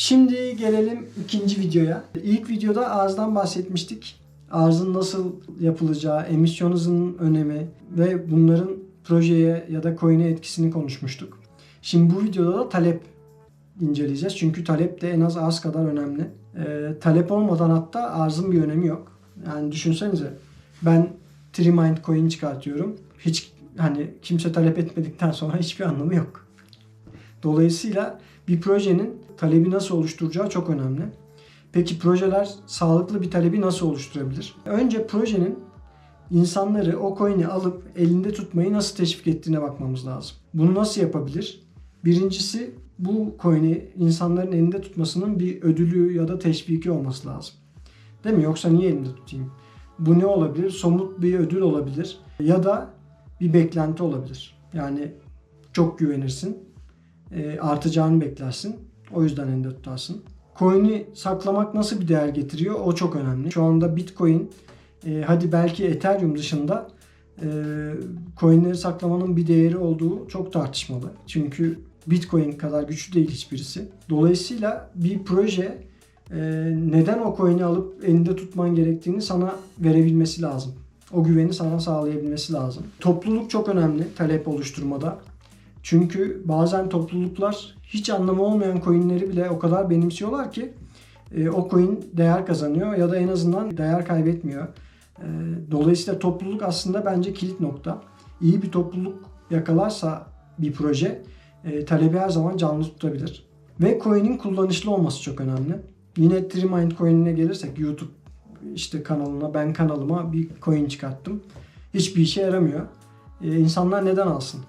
Şimdi gelelim ikinci videoya. İlk videoda arzdan bahsetmiştik. Arzın nasıl yapılacağı, emisyon hızının önemi ve bunların projeye ya da coin'e etkisini konuşmuştuk. Şimdi bu videoda da talep inceleyeceğiz. Çünkü talep de en az arz kadar önemli. Ee, talep olmadan hatta arzın bir önemi yok. Yani düşünsenize ben Trimind coin çıkartıyorum. Hiç hani kimse talep etmedikten sonra hiçbir anlamı yok. Dolayısıyla bir projenin talebi nasıl oluşturacağı çok önemli. Peki projeler sağlıklı bir talebi nasıl oluşturabilir? Önce projenin insanları o coin'i alıp elinde tutmayı nasıl teşvik ettiğine bakmamız lazım. Bunu nasıl yapabilir? Birincisi bu coin'i insanların elinde tutmasının bir ödülü ya da teşviki olması lazım. Değil mi? Yoksa niye elinde tutayım? Bu ne olabilir? Somut bir ödül olabilir ya da bir beklenti olabilir. Yani çok güvenirsin, e, artacağını beklersin. O yüzden elinde tutarsın. Coin'i saklamak nasıl bir değer getiriyor? O çok önemli. Şu anda Bitcoin, e, hadi belki Ethereum dışında e, coinleri saklamanın bir değeri olduğu çok tartışmalı. Çünkü Bitcoin kadar güçlü değil hiçbirisi. Dolayısıyla bir proje e, neden o coin'i alıp elinde tutman gerektiğini sana verebilmesi lazım. O güveni sana sağlayabilmesi lazım. Topluluk çok önemli talep oluşturmada. Çünkü bazen topluluklar hiç anlamı olmayan coinleri bile o kadar benimsiyorlar ki e, o coin değer kazanıyor ya da en azından değer kaybetmiyor. E, dolayısıyla topluluk aslında bence kilit nokta. İyi bir topluluk yakalarsa bir proje e, talebi her zaman canlı tutabilir. Ve coin'in kullanışlı olması çok önemli. Yine Trimind coin'ine gelirsek YouTube işte kanalına ben kanalıma bir coin çıkarttım. Hiçbir işe yaramıyor. E, insanlar neden alsın?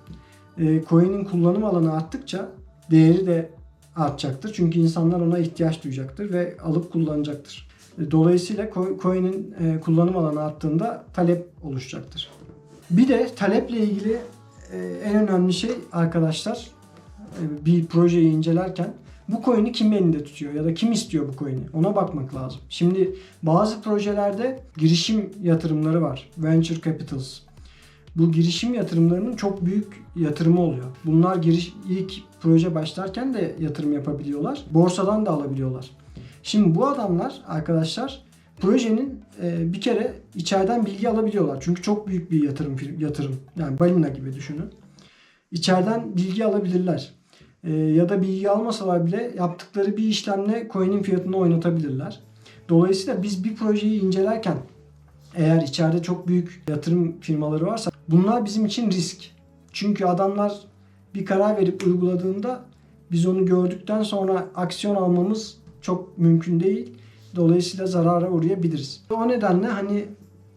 E, coin'in kullanım alanı arttıkça değeri de artacaktır. Çünkü insanlar ona ihtiyaç duyacaktır ve alıp kullanacaktır. E, Dolayısıyla co- coin'in e, kullanım alanı arttığında talep oluşacaktır. Bir de taleple ilgili e, en önemli şey arkadaşlar bir projeyi incelerken bu coin'i kim elinde tutuyor ya da kim istiyor bu coin'i ona bakmak lazım. Şimdi bazı projelerde girişim yatırımları var. Venture capitals. Bu girişim yatırımlarının çok büyük yatırımı oluyor. Bunlar giriş ilk proje başlarken de yatırım yapabiliyorlar. Borsadan da alabiliyorlar. Şimdi bu adamlar arkadaşlar projenin e, bir kere içeriden bilgi alabiliyorlar. Çünkü çok büyük bir yatırım yatırım. Yani balina gibi düşünün. İçeriden bilgi alabilirler. E, ya da bilgi almasalar bile yaptıkları bir işlemle coin'in fiyatını oynatabilirler. Dolayısıyla biz bir projeyi incelerken eğer içeride çok büyük yatırım firmaları varsa bunlar bizim için risk. Çünkü adamlar bir karar verip uyguladığında biz onu gördükten sonra aksiyon almamız çok mümkün değil. Dolayısıyla zarara uğrayabiliriz. O nedenle hani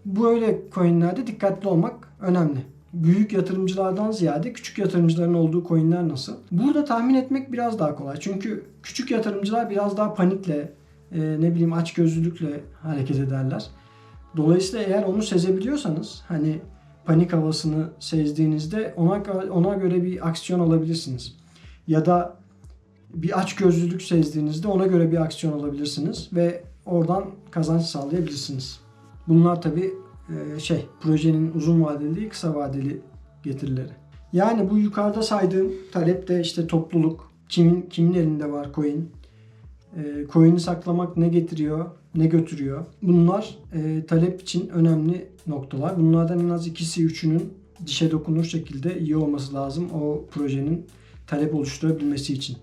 böyle coinlerde dikkatli olmak önemli. Büyük yatırımcılardan ziyade küçük yatırımcıların olduğu coinler nasıl? Burada tahmin etmek biraz daha kolay. Çünkü küçük yatırımcılar biraz daha panikle, e, ne bileyim açgözlülükle hareket ederler. Dolayısıyla eğer onu sezebiliyorsanız hani panik havasını sezdiğinizde ona ona göre bir aksiyon alabilirsiniz. Ya da bir açgözlülük sezdiğinizde ona göre bir aksiyon alabilirsiniz ve oradan kazanç sağlayabilirsiniz. Bunlar tabi şey projenin uzun vadeli kısa vadeli getirileri. Yani bu yukarıda saydığım talepte işte topluluk, kimin kimin elinde var coin, e, coin'i saklamak ne getiriyor, ne götürüyor. Bunlar e, talep için önemli noktalar. Bunlardan en az ikisi üçünün dişe dokunur şekilde iyi olması lazım o projenin talep oluşturabilmesi için.